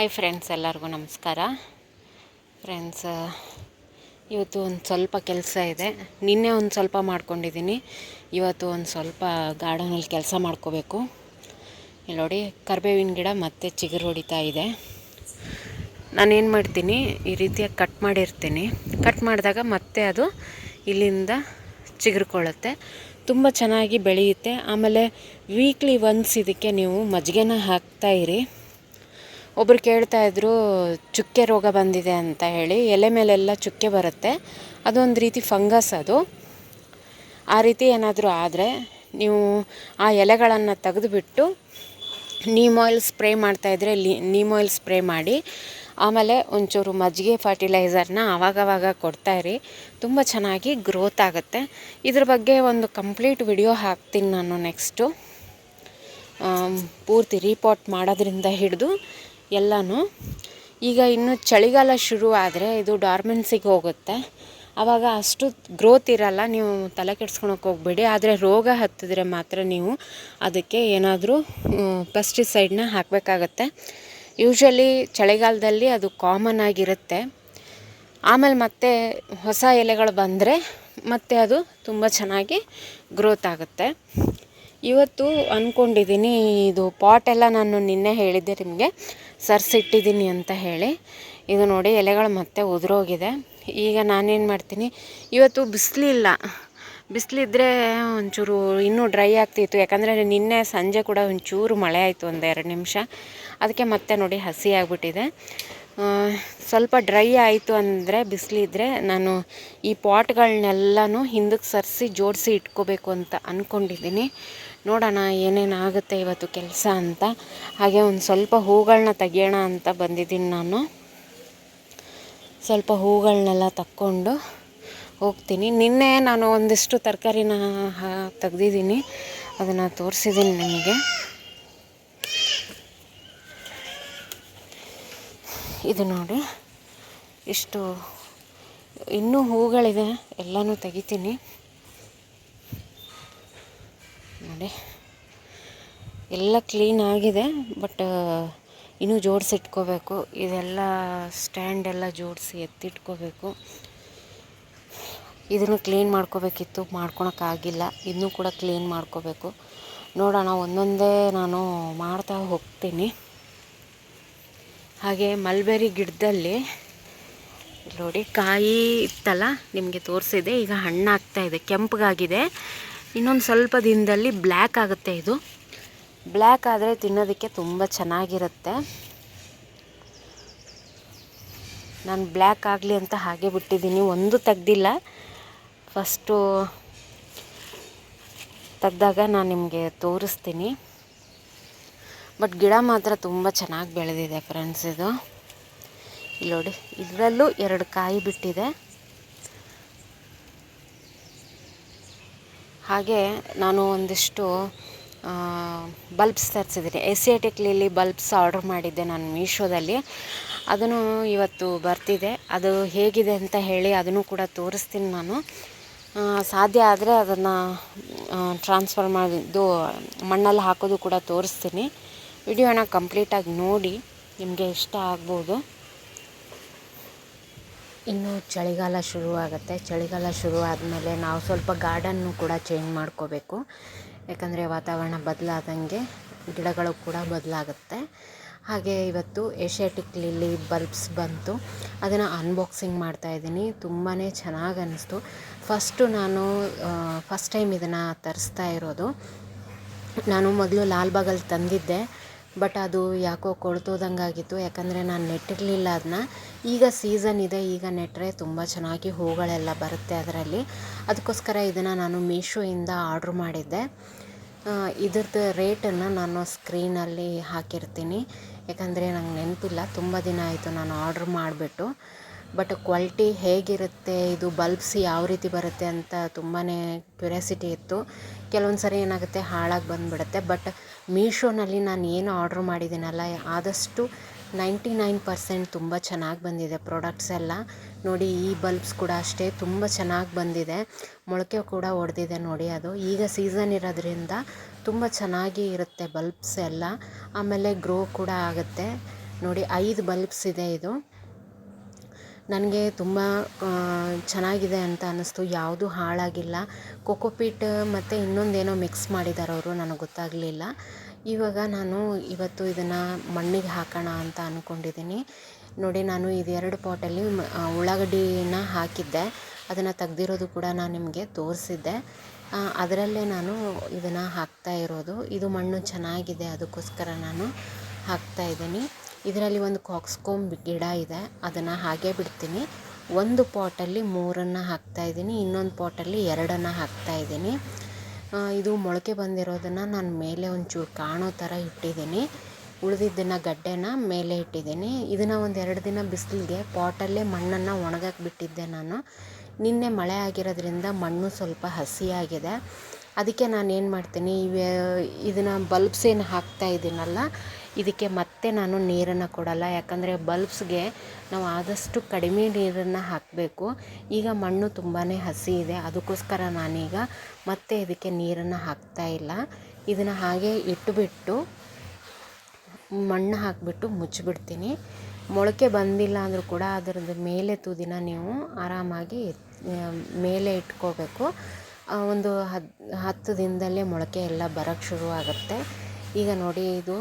Hi friends ಎಲ್ಲರಿಗೂ ನಮಸ್ಕಾರ. Friends ಇವತ್ತು ಒಂದು ಸ್ವಲ್ಪ ಕೆಲಸ ಇದೆ. ನಿನ್ನೆ ಒಂದು ಸ್ವಲ್ಪ ಮಾಡ್ಕೊಂಡಿದ್ದೀನಿ ಇವತ್ತು ಒಂದು ಸ್ವಲ್ಪ ಗಾರ್ಡನಲ್ಲಿ ಕೆಲಸ ಮಾಡ್ಕೋಬೇಕು. ಇಲ್ಲಿ ನೋಡಿ, ಕರಿಬೇವಿನ ಗಿಡ ಮತ್ತೆ ಚಿಗುರು ಹೊಡಿತಾ ಇದೆ. ನಾನೇನು ಮಾಡ್ತೀನಿ, ಈ ರೀತಿಯಾಗಿ ಕಟ್ ಮಾಡಿರ್ತೀನಿ. ಕಟ್ ಮಾಡಿದಾಗ ಮತ್ತೆ ಅದು ಇಲ್ಲಿಂದ ಚಿಗುರ್ಕೊಳ್ಳುತ್ತೆ. ತುಂಬ ಚೆನ್ನಾಗಿ ಬೆಳೆಯುತ್ತೆ. ಆಮೇಲೆ ವೀಕ್ಲಿ ಒನ್ಸ್ ಇದಕ್ಕೆ ನೀವು ಮಜ್ಜಿಗೆನ ಹಾಕ್ತಾಯಿರಿ ಒಬ್ಬರು ಕೇಳ್ತಾ ಇದ್ರು, ಚುಕ್ಕೆ ರೋಗ ಬಂದಿದೆ ಅಂತ ಹೇಳಿ, ಎಲೆ ಮೇಲೆಲ್ಲ ಚುಕ್ಕೆ ಬರುತ್ತೆ. ಅದೊಂದು ರೀತಿ ಫಂಗಸ್ ಅದು. ಆ ರೀತಿ ಏನಾದರೂ ಆದರೆ ನೀವು ಆ ಎಲೆಗಳನ್ನು ತೆಗೆದುಬಿಟ್ಟು ನೀಮ್ ಆಯಿಲ್ ಸ್ಪ್ರೇ ಮಾಡ್ತಾಯಿದ್ರೆ ಲಿ, ನೀಮ್ ಆಯಿಲ್ ಸ್ಪ್ರೇ ಮಾಡಿ, ಆಮೇಲೆ ಒಂಚೂರು ಮಜ್ಜಿಗೆ ಫರ್ಟಿಲೈಸರ್ನ ಆವಾಗವಾಗ ಕೊಡ್ತಾಯಿರಿ ತುಂಬ ಚೆನ್ನಾಗಿ ಗ್ರೋತ್ ಆಗುತ್ತೆ. ಇದ್ರ ಬಗ್ಗೆ ಒಂದು ಕಂಪ್ಲೀಟ್ ವಿಡಿಯೋ ಹಾಕ್ತೀನಿ ನಾನು ನೆಕ್ಸ್ಟು ಪೂರ್ತಿ ರೀಪಾಟ್ ಮಾಡೋದ್ರಿಂದ ಹಿಡಿದು ಎಲ್ಲನೂ. ಈಗ ಇನ್ನು ಚಳಿಗಾಲ ಶುರು ಆದರೆ ಇದು ಡಾರ್ಮೆನ್ಸಿಗೆ ಹೋಗುತ್ತೆ. ಆವಾಗ ಅಷ್ಟು ಗ್ರೋತ್ ಇರಲ್ಲ, ನೀವು ತಲೆ ಕೆಡ್ಸ್ಕೊಳಕ್ಕೆ ಹೋಗ್ಬೇಡಿ. ಆದರೆ ರೋಗ ಹತ್ತಿದ್ರೆ ಮಾತ್ರ ನೀವು ಅದಕ್ಕೆ ಏನಾದರೂ ಪೆಸ್ಟಿಸೈಡ್ನ ಹಾಕಬೇಕಾಗತ್ತೆ. ಯೂಶ್ವಲಿ ಚಳಿಗಾಲದಲ್ಲಿ ಅದು ಕಾಮನ್ ಆಗಿರುತ್ತೆ. ಆಮೇಲೆ ಮತ್ತೆ ಹೊಸ ಎಲೆಗಳು ಬಂದರೆ ಮತ್ತೆ ಅದು ತುಂಬ ಚೆನ್ನಾಗಿ ಗ್ರೋತ್ ಆಗುತ್ತೆ. ಇವತ್ತು ಅಂದ್ಕೊಂಡಿದ್ದೀನಿ ಇದು ಪಾಟ್ ಎಲ್ಲ ನಾನು ನಿನ್ನೆ ಹೇಳಿದ್ದೆ ನಿಮಗೆ. ಸರ್ಸಿಟ್ಟಿದ್ದೀನಿ ಅಂತ ಹೇಳಿ. ಇದು ನೋಡಿ ಎಲೆಗಳು ಮತ್ತೆ ಉದುರೋಗಿದೆ. ಈಗ ನಾನೇನು ಮಾಡ್ತೀನಿ, ಇವತ್ತು ಬಿಸಿಲಿಲ್ಲ ಬಿಸಿಲಿದ್ರೆ ಒಂಚೂರು ಇನ್ನೂ ಡ್ರೈ ಆಗ್ತಿತ್ತು. ಯಾಕಂದರೆ ನಿನ್ನೆ ಸಂಜೆ ಕೂಡ ಒಂಚೂರು ಮಳೆ ಆಯಿತು ಒಂದು ಎರಡು ನಿಮಿಷ. ಅದಕ್ಕೆ ಮತ್ತೆ ನೋಡಿ ಹಸಿ ಆಗಿಬಿಟ್ಟಿದೆ. ಸ್ವಲ್ಪ ಡ್ರೈ ಆಯಿತು ಅಂದರೆ ಬಿಸಿಲಿದ್ರೆ ನಾನು ಈ ಪಾಟ್ಗಳನ್ನೆಲ್ಲನೂ ಹಿಂದಕ್ಕೆ ಸರಿಸಿ ಜೋಡಿಸಿ ಇಟ್ಕೋಬೇಕು ಅಂತ ಅಂದ್ಕೊಂಡಿದ್ದೀನಿ ನೋಡೋಣ ಏನೇನಾಗುತ್ತೆ ಇವತ್ತು ಕೆಲಸ ಅಂತ. ಹಾಗೆ ಒಂದು ಸ್ವಲ್ಪ ಹೂಗಳನ್ನ ತೆಗೆಯೋಣ ಅಂತ ಬಂದಿದ್ದೀನಿ ನಾನು. ಸ್ವಲ್ಪ ಹೂಗಳನ್ನೆಲ್ಲ ತಕ್ಕೊಂಡು ಹೋಗ್ತೀನಿ. ನಿನ್ನೆ ನಾನು ಒಂದಿಷ್ಟು ತರಕಾರಿನ ತೆಗ್ದಿದ್ದೀನಿ. ಅದನ್ನು ತೋರಿಸಿದ್ದೀನಿ ನಿಮಗೆ. ಇದು ನೋಡಿ, ಇಷ್ಟು ಇನ್ನೂ ಹೂಗಳಿದೆ, ಎಲ್ಲನೂ ತೆಗಿತೀನಿ. ನೋಡಿ ಎಲ್ಲ ಕ್ಲೀನ್ ಆಗಿದೆ ಬಟ್ ಇನ್ನೂ ಜೋಡಿಸಿಟ್ಕೋಬೇಕು. ಇದೆಲ್ಲ ಸ್ಟ್ಯಾಂಡ್ ಎಲ್ಲ ಜೋಡಿಸಿ ಎತ್ತಿಟ್ಕೋಬೇಕು. ಇದನ್ನು ಕ್ಲೀನ್ ಮಾಡ್ಕೋಬೇಕಿತ್ತು, ಮಾಡ್ಕೊಳಕ್ಕಾಗಿಲ್ಲ. ಇದನ್ನು ಕೂಡ ಕ್ಲೀನ್ ಮಾಡ್ಕೋಬೇಕು. ನೋಡೋಣ, ಒಂದೊಂದೇ ನಾನು ಮಾಡ್ತಾ ಹೋಗ್ತೀನಿ. ಹಾಗೆ ಮಲ್ಬೆರಿ ಗಿಡದಲ್ಲಿ, ನೋಡಿ ಕಾಯಿ ಇತ್ತಲ್ಲ, ನಿಮಗೆ ತೋರಿಸಿದೆ. ಈಗ ಹಣ್ಣಾಗ್ತಾ ಇದೆ, ಕೆಂಪಗಾಗಿದೆ. ಇನ್ನೊಂದು ಸ್ವಲ್ಪ ದಿನದಲ್ಲಿ ಬ್ಲ್ಯಾಕ್ ಆಗುತ್ತೆ ಇದು. ಬ್ಲ್ಯಾಕ್ ಆದರೆ ತಿನ್ನೋದಕ್ಕೆ ತುಂಬ ಚೆನ್ನಾಗಿರುತ್ತೆ. ನಾನು ಬ್ಲ್ಯಾಕ್ ಆಗಲಿ ಅಂತ ಹಾಗೆ ಬಿಟ್ಟಿದ್ದೀನಿ. ಒಂದು ತೆಗ್ದಿಲ್ಲ. ಫಸ್ಟು ತೆಗ್ದಾಗ ನಾನು ನಿಮಗೆ ತೋರಿಸ್ತೀನಿ. ಬಟ್ ಗಿಡ ಮಾತ್ರ ತುಂಬ ಚೆನ್ನಾಗಿ ಬೆಳೆದಿದೆ ಫ್ರೆಂಡ್ಸ್ ಇದು. ಇಲ್ಲಿ ನೋಡಿ ಇದರಲ್ಲೂ ಎರಡು ಕಾಯಿ ಬಿಟ್ಟಿದೆ. ಹಾಗೆ ನಾನು ಒಂದಿಷ್ಟು ಬಲ್ಬ್ಸ್ ತರಿಸಿದ್ದೀನಿ. ಎಸಿಯಾಟಿಕ್ ಲಿಲಿ ಬಲ್ಬ್ಸ್ ಆರ್ಡ್ರ್ ಮಾಡಿದ್ದೆ ನಾನು ಮೀಶೋದಲ್ಲಿ. ಅದನ್ನು ಇವತ್ತು ಬರ್ತಿದೆ. ಅದು ಹೇಗಿದೆ ಅಂತ ಹೇಳಿ ಅದನ್ನು ಕೂಡ ತೋರಿಸ್ತೀನಿ ನಾನು. ಸಾಧ್ಯ ಆದರೆ ಅದನ್ನು ಟ್ರಾನ್ಸ್ಫರ್ ಮಾಡಿದ್ದು ಮಣ್ಣಲ್ಲಿ ಹಾಕೋದು ಕೂಡ ತೋರಿಸ್ತೀನಿ. ವಿಡಿಯೋನ ಕಂಪ್ಲೀಟಾಗಿ ನೋಡಿ, ನಿಮಗೆ ಇಷ್ಟ ಆಗ್ಬೋದು. ಇನ್ನು ಚಳಿಗಾಲ ಶುರುವಾಗುತ್ತೆ. ಚಳಿಗಾಲ ಶುರು ಆದಮೇಲೆ ನಾವು ಸ್ವಲ್ಪ ಗಾರ್ಡನ್ನು ಕೂಡ ಚೇಂಜ್ ಮಾಡ್ಕೋಬೇಕು. ಯಾಕಂದರೆ ವಾತಾವರಣ ಬದಲಾದಂಗೆ ಗಿಡಗಳು ಕೂಡ ಬದಲಾಗುತ್ತೆ. ಹಾಗೆ ಇವತ್ತು ಏಷ್ಯಾಟಿಕ್ ಲಿಲ್ಲಿ ಬಲ್ಬ್ಸ್ ಬಂತು. ಅದನ್ನು ಅನ್ಬಾಕ್ಸಿಂಗ್ ಮಾಡ್ತಾಯಿದ್ದೀನಿ ತುಂಬಾ ಚೆನ್ನಾಗಿ ಅನ್ನಿಸ್ತು ಫಸ್ಟು ನಾನು ಫಸ್ಟ್ ಟೈಮ್ ಇದನ್ನು ತರಿಸ್ತಾ ಇರೋದು. ನಾನು ಮೊದಲು ಲಾಲ್ಬಾಗಲ್ಲಿ ತಂದಿದ್ದೆ. ಬಟ್ ಅದು ಯಾಕೋ ಕೊಳ್ತೋದಂಗಾಗಿತ್ತು ಯಾಕಂದರೆ ನಾನು ನೆಟ್ಟಿರಲಿಲ್ಲ ಅದನ್ನ ಈಗ ಸೀಸನ್ ಇದೆ, ಈಗ ನೆಟ್ಟರೆ ತುಂಬ ಚೆನ್ನಾಗಿ ಹೂಗಳೆಲ್ಲ ಬರುತ್ತೆ ಅದರಲ್ಲಿ. ಅದಕ್ಕೋಸ್ಕರ ಇದನ್ನು ನಾನು ಮೀಶೋಯಿಂದ ಆರ್ಡ್ರ್ ಮಾಡಿದ್ದೆ. ಇದ್ರದ್ದು ರೇಟನ್ನು ನಾನು ಸ್ಕ್ರೀನಲ್ಲಿ ಹಾಕಿರ್ತೀನಿ. ಯಾಕಂದರೆ ನಂಗೆ ನೆನಪಿಲ್ಲ, ತುಂಬ ದಿನ ಆಯಿತು ನಾನು ಆರ್ಡ್ರ್ ಮಾಡಿಬಿಟ್ಟು. ಬಟ್ ಕ್ವಾಲಿಟಿ ಹೇಗಿರುತ್ತೆ, ಇದು ಬಲ್ಬ್ಸ್ ಯಾವ ರೀತಿ ಬರುತ್ತೆ ಅಂತ ತುಂಬಾ ಕ್ಯೂರಿಯಾಸಿಟಿ ಇತ್ತು. ಕೆಲವೊಂದು ಸರಿ ಏನಾಗುತ್ತೆ, ಹಾಳಾಗಿ ಬಂದುಬಿಡುತ್ತೆ. ಬಟ್ ಮೀಶೋನಲ್ಲಿ ನಾನು ಏನು ಆರ್ಡ್ರ್ ಮಾಡಿದ್ದೀನಲ್ಲ, ಆದಷ್ಟು ನೈಂಟಿ ನೈನ್ ಪರ್ಸೆಂಟ್ ತುಂಬ ಚೆನ್ನಾಗಿ ಬಂದಿದೆ ಪ್ರಾಡಕ್ಟ್ಸ್ ಎಲ್ಲ. ನೋಡಿ, ಈ ಬಲ್ಬ್ಸ್ ಕೂಡ ಅಷ್ಟೇ ತುಂಬ ಚೆನ್ನಾಗಿ ಬಂದಿದೆ. ಮೊಳಕೆ ಕೂಡ ಒಡೆದಿದೆ ನೋಡಿ ಅದು. ಈಗ ಸೀಸನ್ ಇರೋದ್ರಿಂದ ತುಂಬ ಚೆನ್ನಾಗಿ ಇರುತ್ತೆ ಬಲ್ಬ್ಸ್ ಎಲ್ಲ. ಆಮೇಲೆ ಗ್ರೋ ಕೂಡ ಆಗುತ್ತೆ. ನೋಡಿ, ಐದು ಬಲ್ಬ್ಸ್ ಇದೆ ಇದು. ನನಗೆ ತುಂಬ ಚೆನ್ನಾಗಿದೆ ಅಂತ ಅನ್ನಿಸ್ತು. ಯಾವುದು ಹಾಳಾಗಿಲ್ಲ. ಕೊಕೊಪೀಟ್ ಮತ್ತು ಇನ್ನೊಂದೇನೋ ಮಿಕ್ಸ್ ಮಾಡಿದ್ದಾರೆ ಅವರು, ನನಗೆ ಗೊತ್ತಾಗಲಿಲ್ಲ. ಇವಾಗ ನಾನು ಇವತ್ತು ಇದನ್ನು ಮಣ್ಣಿಗೆ ಹಾಕೋಣ ಅಂತ ಅಂದ್ಕೊಂಡಿದ್ದೀನಿ ನೋಡಿ, ನಾನು ಇದೆರಡು ಪಾಟಲ್ಲಿ ಉಳ್ಳಾಗಡ್ಡಿನ ಹಾಕಿದ್ದೆ. ಅದನ್ನು ತೆಗ್ದಿರೋದು ಕೂಡ ನಾನು ನಿಮಗೆ ತೋರಿಸಿದ್ದೆ. ಅದರಲ್ಲೇ ನಾನು ಇದನ್ನು ಹಾಕ್ತಾ ಇರೋದು. ಇದು ಮಣ್ಣು ಚೆನ್ನಾಗಿದೆ, ಅದಕ್ಕೋಸ್ಕರ ನಾನು ಹಾಕ್ತಾ ಇದ್ದೀನಿ. ಇದರಲ್ಲಿ ಒಂದು ಕಾಕ್ಸ್ಕೋಮ್ ಗಿಡ ಇದೆ. ಅದನ್ನು ಹಾಗೇ ಬಿಡ್ತೀನಿ. ಒಂದು ಪಾಟಲ್ಲಿ ಮೂರನ್ನು ಹಾಕ್ತಾ ಇದ್ದೀನಿ. ಇನ್ನೊಂದು ಪಾಟಲ್ಲಿ ಎರಡನ್ನು ಹಾಕ್ತಾ ಇದ್ದೀನಿ. ಇದು ಮೊಳಕೆ ಬಂದಿರೋದನ್ನು ನಾನು ಮೇಲೆ ಒಂಚೂರು ಕಾಣೋ ಥರ ಇಟ್ಟಿದ್ದೀನಿ. ಉಳಿದಿದ್ದನ್ನು ಗಡ್ಡೆನ ಮೇಲೆ ಇಟ್ಟಿದ್ದೀನಿ. ಇದನ್ನು ಒಂದು ಎರಡು ದಿನ ಬಿಸಿಲಿಗೆ ಪಾಟಲ್ಲೇ ಮಣ್ಣನ್ನು ಒಣಗಕ್ಕೆ ಬಿಟ್ಟಿದ್ದೆ ನಾನು. ನಿನ್ನೆ ಮಳೆ ಆಗಿರೋದ್ರಿಂದ ಮಣ್ಣು ಸ್ವಲ್ಪ ಹಸಿಯಾಗಿದೆ. ಅದಕ್ಕೆ ನಾನು ಏನು ಮಾಡ್ತೀನಿ, ಇವೆ ಇದನ್ನು ಬಲ್ಬ್ಸ್ ಏನು ಹಾಕ್ತಾ ಇದ್ದೀನಲ್ಲ ಇದಕ್ಕೆ ಮತ್ತೆ ನಾನು ನೀರನ್ನು ಕೊಡಲ್ಲ. ಯಾಕಂದರೆ ಬಲ್ಬ್ಸ್ಗೆ ನಾವು ಆದಷ್ಟು ಕಡಿಮೆ ನೀರನ್ನು ಹಾಕಬೇಕು. ಈಗ ಮಣ್ಣು ತುಂಬಾ ಹಸಿ ಇದೆ, ಅದಕ್ಕೋಸ್ಕರ ನಾನೀಗ ಮತ್ತೆ ಇದಕ್ಕೆ ನೀರನ್ನು ಹಾಕ್ತಾ ಇಲ್ಲ. ಇದನ್ನು ಹಾಗೆ ಇಟ್ಟುಬಿಟ್ಟು ಮಣ್ಣು ಹಾಕಿಬಿಟ್ಟು ಮುಚ್ಚಿಬಿಡ್ತೀನಿ. ಮೊಳಕೆ ಬಂದಿಲ್ಲ ಅಂದರೂ ಕೂಡ ಅದರದ್ದು ಮೇಲೆ ತುದಿನ ನೀವು ಆರಾಮಾಗಿ ಮೇಲೆ ಇಟ್ಕೋಬೇಕು. ಒಂದು ಹದ್, ಹತ್ತು ದಿನದಲ್ಲೇ ಮೊಳಕೆ ಎಲ್ಲ ಬರೋಕ್ಕೆ ಶುರುವಾಗುತ್ತೆ ಈಗ ನೋಡಿ ಇದು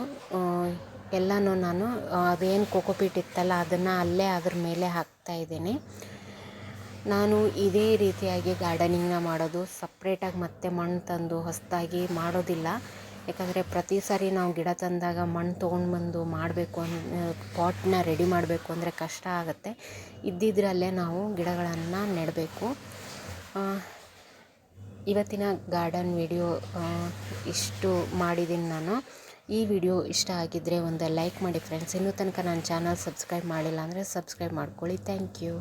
ಎಲ್ಲನೂ ನಾನು, ಅದೇನು ಕೋಕೋಪೀಟ್ ಇತ್ತಲ್ಲ, ಅದನ್ನು ಅಲ್ಲೇ ಅದ್ರ ಮೇಲೆ ಹಾಕ್ತಾಯಿದ್ದೀನಿ ನಾನು ಇದೇ ರೀತಿಯಾಗಿ ಗಾರ್ಡನಿಂಗ್ನ ಮಾಡೋದು, ಸಪ್ರೇಟಾಗಿ ಮತ್ತೆ ಮಣ್ಣು ತಂದು ಹೊಸದಾಗಿ ಮಾಡೋದಿಲ್ಲ. ಯಾಕಂದರೆ ಪ್ರತಿ ಸಾರಿ ನಾವು ಗಿಡ ತಂದಾಗ ಮಣ್ಣು ತೊಗೊಂಡು ಬಂದು ಮಾಡಬೇಕು ಅನ್ ಪಾಟ್ನ ರೆಡಿ ಮಾಡಬೇಕು ಅಂದರೆ ಕಷ್ಟ ಆಗುತ್ತೆ. ಇದ್ದಿದ್ದರಲ್ಲೇ ನಾವು ಗಿಡಗಳನ್ನು ನೆಡಬೇಕು. ಇವತ್ತಿನ ಗಾರ್ಡನ್ ವಿಡಿಯೋ ಇಷ್ಟು ಮಾಡಿದ್ದೀನಿ ನಾನು. ಈ ವಿಡಿಯೋ ಇಷ್ಟ ಆಗಿದ್ದರೆ ಒಂದು ಲೈಕ್ ಮಾಡಿ ಫ್ರೆಂಡ್ಸ್ ಇನ್ನೂ ತನಕ ನನ್ನ ಚಾನಲ್ ಸಬ್ಸ್ಕ್ರೈಬ್ ಮಾಡಿಲ್ಲ ಅಂದರೆ ಸಬ್ಸ್ಕ್ರೈಬ್ ಮಾಡ್ಕೊಳ್ಳಿ. Thank you